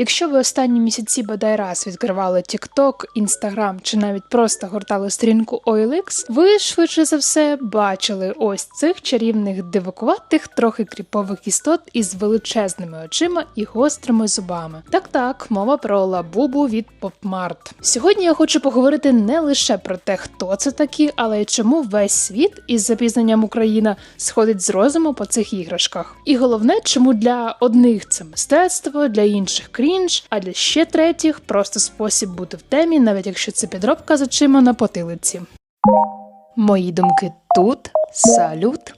Якщо ви останні місяці бодай раз відкривали TikTok, Instagram чи навіть просто гортали сторінку OLX, ви швидше за все бачили ось цих чарівних дивакуватих, трохи кріпових істот із величезними очима і гострими зубами. Так так, мова про лабубу від PopMart. Сьогодні я хочу поговорити не лише про те, хто це такі, але й чому весь світ із запізненням Україна сходить з розуму по цих іграшках. І головне, чому для одних це мистецтво, для інших крінж, а для ще третіх просто спосіб бути в темі, навіть якщо це підробка з очима на потилиці. Мої думки тут. Салют.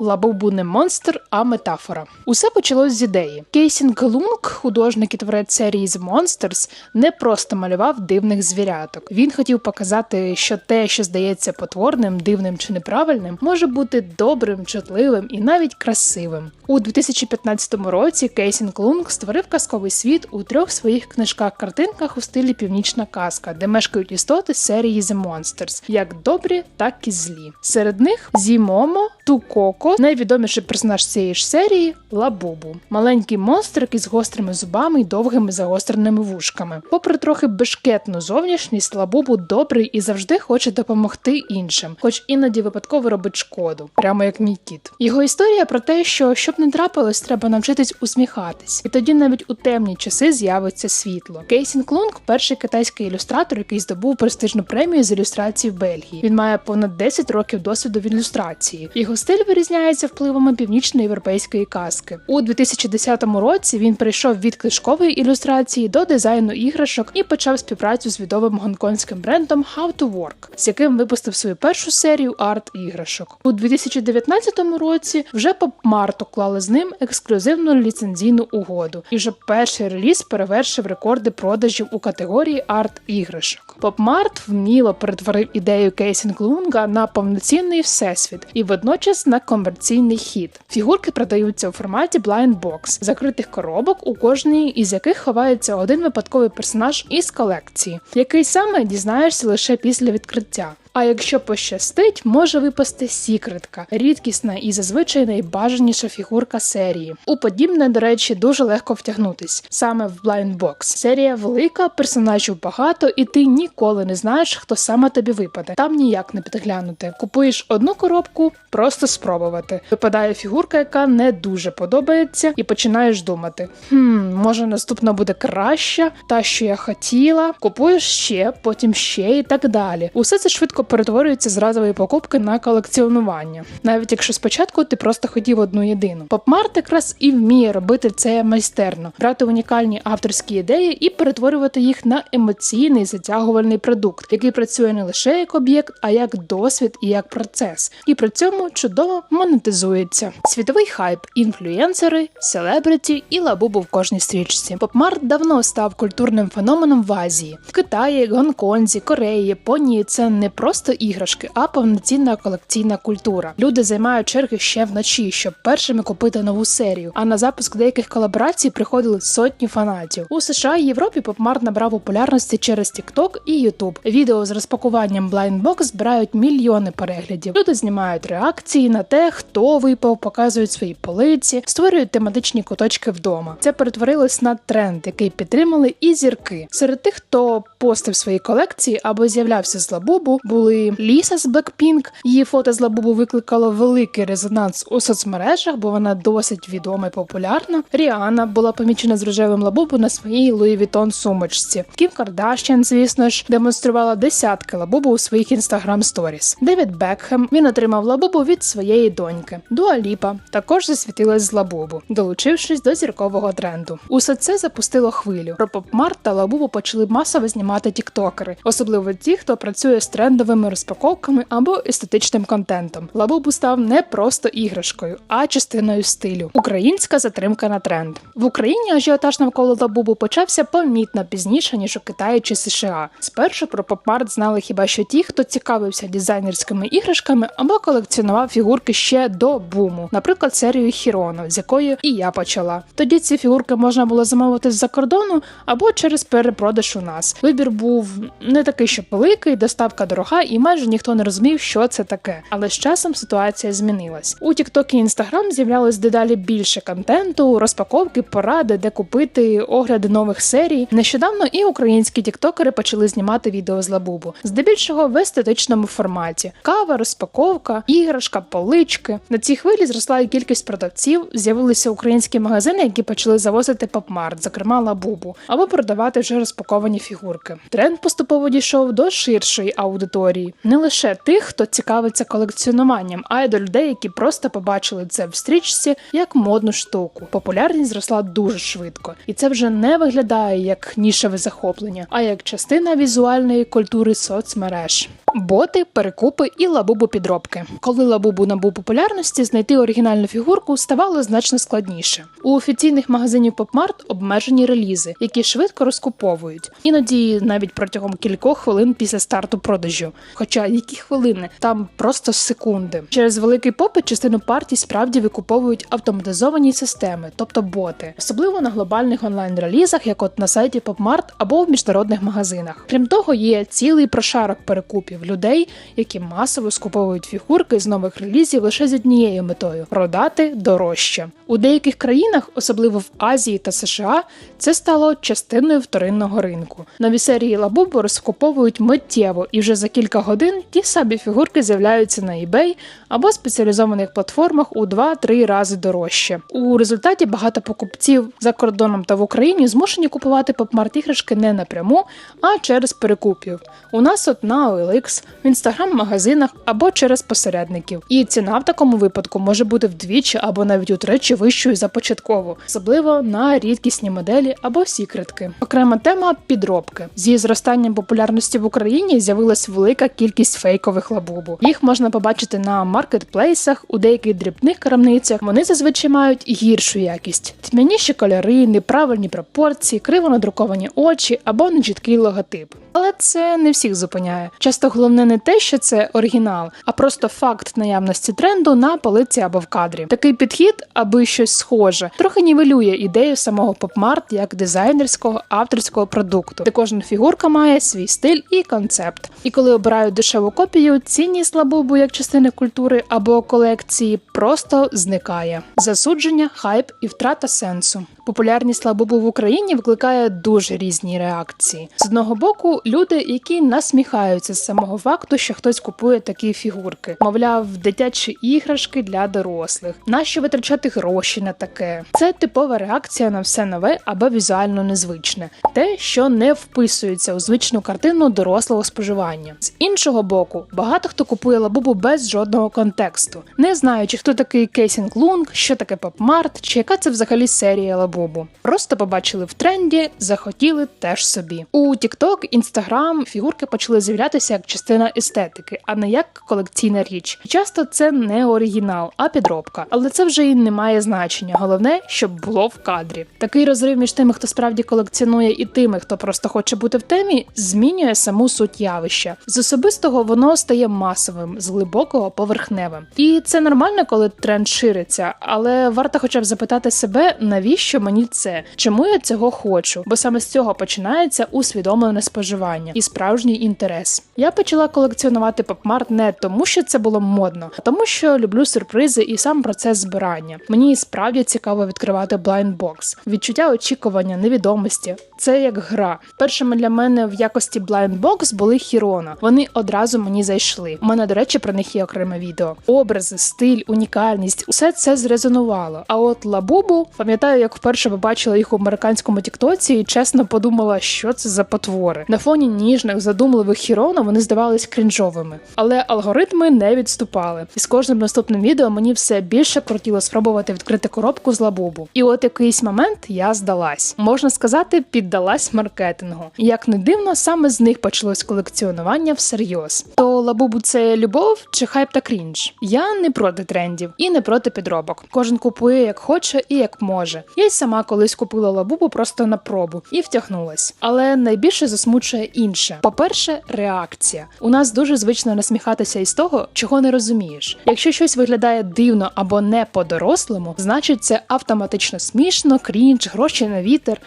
Лабубу не монстр, а метафора. Усе почалось з ідеї. Кейсінг Лунг, художник і творець серії The Monsters, не просто малював дивних звіряток. Він хотів показати, що те, що здається потворним, дивним чи неправильним, може бути добрим, чутливим і навіть красивим. У 2015 році Кейсінг Лунг створив казковий світ у трьох своїх книжках-картинках у стилі Північна казка, де мешкають істоти серії The Monsters, як добрі, так і злі. Серед них Зімомо, Тукоко, найвідоміший персонаж цієї ж серії Лабубу, маленький монстрик із гострими зубами і довгими загостреними вушками. Попри трохи бешкетну зовнішність, Лабубу добрий і завжди хоче допомогти іншим, хоч іноді випадково робить шкоду, прямо як мій кіт. Його історія про те, що щоб не трапилось, треба навчитись усміхатись, і тоді навіть у темні часи з'явиться світло. Кейсін Клунг перший китайський ілюстратор, який здобув престижну премію з ілюстрації в Бельгії. Він має понад 10 років досвіду в ілюстрації. Його стиль вирізняється впливами північноєвропейської казки. У 2010 році він перейшов від книжкової ілюстрації до дизайну іграшок і почав співпрацю з відомим гонконгським брендом How to Work, з яким випустив свою першу серію арт-іграшок. У 2019 році вже PopMart уклали з ним ексклюзивну ліцензійну угоду, і вже перший реліз перевершив рекорди продажів у категорії арт-іграшок. PopMart вміло перетворив ідею Кейсінг Лунга на повноцінний всесвіт і водночас на комерційний хід. Фігурки продаються у форматі blind box, закритих коробок, у кожній із яких ховається один випадковий персонаж із колекції, який саме дізнаєшся лише після відкриття. А якщо пощастить, може випасти сікретка, рідкісна і зазвичай найбажаніша фігурка серії. У подібне, до речі, дуже легко втягнутись саме в Blind Box. Серія велика, персонажів багато, і ти ніколи не знаєш, хто саме тобі випаде. Там ніяк не підглянути. Купуєш одну коробку, просто спробувати. Випадає фігурка, яка не дуже подобається, і починаєш думати: хм, може наступна буде краща, та що я хотіла. Купуєш ще, потім ще і так далі. Усе це швидко перетворюється з разової покупки на колекціонування, навіть якщо спочатку ти просто хотів одну єдину. Попмарт якраз і вміє робити це майстерно, брати унікальні авторські ідеї і перетворювати їх на емоційний затягувальний продукт, який працює не лише як об'єкт, а як досвід і як процес, і при цьому чудово монетизується. Світовий хайп, інфлюенсери, селебриті і лабубу в кожній стрічці. Попмарт давно став культурним феноменом в Азії, в Китаї, Гонконзі, Кореї, Японії. Це не просто іграшки, а повноцінна колекційна культура. Люди займають черги ще вночі, щоб першими купити нову серію. А на запуск деяких колаборацій приходили сотні фанатів. У США і Європі попмарт набрав популярності через TikTok і YouTube. Відео з розпакуванням Blind Box збирають мільйони переглядів. Люди знімають реакції на те, хто випав, показують свої полиці, створюють тематичні куточки вдома. Це перетворилось на тренд, який підтримали і зірки. Серед тих, хто постив свої колекції або з'являвся з лабубу, були Ліса з Blackpink. Її фото з лабубу викликало великий резонанс у соцмережах, бо вона досить відома і популярна. Ріана була помічена з рожевим лабубу на своїй Louis Vuitton сумочці. Кім Кардашян, звісно ж, демонструвала десятки лабубу у своїх інстаграм сторіс. Девід Бекхем він отримав лабубу від своєї доньки. Дуа Ліпа також засвітилась з лабубу, долучившись до зіркового тренду. Усе це запустило хвилю. Про попмарт та лабубу почали масово знімати тіктокери, особливо ті, хто працює з трендовими розпаковками або естетичним контентом. Лабубу став не просто іграшкою, а частиною стилю. Українська затримка на тренд в Україні. Ажіотаж навколо лабубу почався помітно пізніше ніж у Китаї чи США. Спершу про попмарт знали хіба що ті, хто цікавився дизайнерськими іграшками або колекціонував фігурки ще до буму, наприклад, серію Хіроно, з якої і я почала. Тоді ці фігурки можна було замовити з-за кордону або через перепродаж у нас. Ви вибір був не такий, що великий, доставка дорога, і майже ніхто не розумів, що це таке. Але з часом ситуація змінилась. У TikTok і Instagram з'являлось дедалі більше контенту, розпаковки, поради, де купити, огляди нових серій. Нещодавно і українські тіктокери почали знімати відео з лабубу, здебільшого в естетичному форматі: кава, розпаковка, іграшка, полички. На цій хвилі зросла і кількість продавців. З'явилися українські магазини, які почали завозити попмарт, зокрема лабубу, або продавати вже розпаковані фігурки. Тренд поступово дійшов до ширшої аудиторії, не лише тих, хто цікавиться колекціонуванням, а й до людей, які просто побачили це в стрічці як модну штуку. Популярність зросла дуже швидко, і це вже не виглядає як нішеве захоплення, а як частина візуальної культури соцмереж. Боти, перекупи і лабубу підробки. Коли лабубу набув популярності, знайти оригінальну фігурку ставало значно складніше. У офіційних магазинів Попмарт обмежені релізи, які швидко розкуповують, іноді навіть протягом кількох хвилин після старту продажу. Хоча які хвилини там просто секунди. Через великий попит частину партій справді викуповують автоматизовані системи, тобто боти, особливо на глобальних онлайн-релізах, як от на сайті Попмарт або в міжнародних магазинах. Крім того, є цілий прошарок перекупів людей, які масово скуповують фігурки з нових релізів лише з однією метою продати дорожче. У деяких країнах, особливо в Азії та США, це стало частиною вторинного ринку. Нові серії лабубу розкуповують миттєво, і вже за кілька годин ті самі фігурки з'являються на eBay або спеціалізованих платформах у 2-3 рази дорожче. У результаті багато покупців за кордоном та в Україні змушені купувати попмарт іграшки не напряму, а через перекупів. У нас от на OLX, в інстаграм-магазинах або через посередників. І ціна в такому випадку може бути вдвічі або навіть утричі вищою за початкову, особливо на рідкісні моделі або сікретки. Окрема тема підробки. Зі зростанням популярності в Україні з'явилась велика кількість фейкових лабубу. Їх можна побачити на маркетплейсах, у деяких дрібних крамницях. Вони зазвичай мають гіршу якість: тьмяніші кольори, неправильні пропорції, криво надруковані очі або нечіткий логотип. Але це не всіх зупиняє. Часто головне не те, що це оригінал, а просто факт наявності тренду на полиці або в кадрі. Такий підхід, аби щось схоже, трохи нівелює ідею самого попмарт як дизайнерського авторського продукту, де кожна фігурка має свій стиль і концепт. І коли обирають дешеву копію, цінність лабубу як частини культури або колекції просто зникає. Засудження, хайп і втрата сенсу. Популярність лабубу в Україні викликає дуже різні реакції. З одного боку, люди, які насміхаються з самого факту, що хтось купує такі фігурки, мовляв, дитячі іграшки для дорослих. Нащо витрачати гроші на таке? Це типова реакція на все нове або візуально незвичне, те, що не вписується у звичну картину дорослого споживання. З іншого боку, багато хто купує лабубу без жодного контексту, не знаючи, хто такий Кейсінг Лунг, що таке попмарт, чи яка це взагалі серія лабубу. Просто побачили в тренді, захотіли теж собі. У TikTok, Instagram фігурки почали з'являтися як частина естетики, а не як колекційна річ. Часто це не оригінал, а підробка. Але це вже і не має значення. Головне, щоб було в кадрі. Такий розрив між тими, хто справді колекціонує, і тими, хто просто хоче бути в темі, змінює саму суть явища. З особистого воно стає масовим, з глибокого поверхневим. І це нормально, коли тренд шириться, але варто хоча б запитати себе, навіщо мені це, чому я цього хочу, бо саме з цього починається усвідомлене споживання і справжній інтерес. Я почала колекціонувати попмарт не тому, що це було модно, а тому, що люблю сюрпризи і сам процес збирання. Мені справді цікаво відкривати блайндбокс, відчуття очікування, невідомості. Це як гра. Першими для мене в якості блайндбокс були Хірона. Вони одразу мені зайшли. У мене, до речі, про них є окреме відео. Образи, стиль, унікальність усе це зрезонувало. А от лабубу, пам'ятаю, як вперше побачила їх у американському тіктоці, і чесно подумала, що це за потвори. На фоні ніжних, задумливих Хірона вони здавались крінжовими. Але алгоритми не відступали. І з кожним наступним відео мені все більше крутіло спробувати відкрити коробку з лабубу. І от якийсь момент я здалась. Можна сказати, піддалась маркетингу. І як не дивно, саме з них почалось колекціонування всерйоз. То лабубу це любов чи хайп та крінж? Я не проти трендів і не проти підробок. Кожен купує як хоче і як може. Я й сама колись купила лабубу просто на пробу і втягнулась. Але найбільше засмучує інше. По-перше, реакція. У нас дуже звично насміхатися із того, чого не розумієш. Якщо щось виглядає дивно або не по-дорослому, значить це автоматично смішно, крінж, гроші на вітер.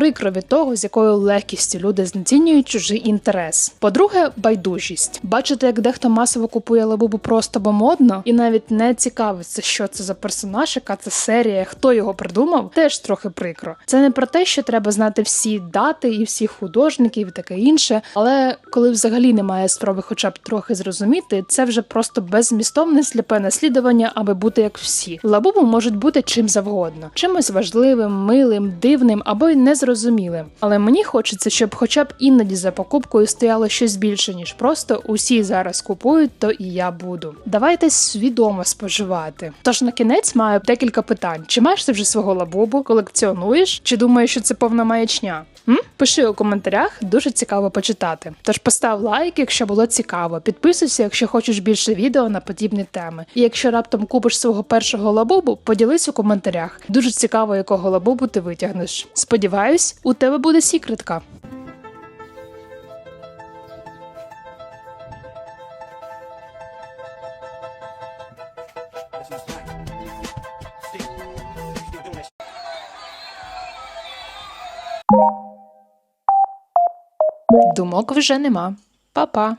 Прикро від того, з якою легкістю люди знецінюють чужий інтерес. По-друге, байдужість. Бачите, як дехто масово купує лабубу просто бо модно, і навіть не цікавиться, що це за персонаж, яка це серія, хто його придумав, теж трохи прикро. Це не про те, що треба знати всі дати і всіх художників і таке інше. Але коли взагалі немає спроби, хоча б трохи зрозуміти, це вже просто беззмістовне сліпе наслідування, аби бути як всі. Лабубу можуть бути чим завгодно, чимось важливим, милим, дивним або й незрозумілим. Але мені хочеться, щоб хоча б іноді за покупкою стояло щось більше, ніж просто усі зараз купують, то і я буду. Давайте свідомо споживати. Тож на кінець маю декілька питань: чи маєш ти вже свого лабубу, колекціонуєш, чи думаєш, що це повна маячня? М? Пиши у коментарях, дуже цікаво почитати. Тож постав лайк, якщо було цікаво. Підписуйся, якщо хочеш більше відео на подібні теми. І якщо раптом купиш свого першого лабубу, поділись у коментарях. Дуже цікаво, якого лабубу ти витягнеш. Сподіваюсь, у тебе буде сікретка. Думок вже нема. Па-па.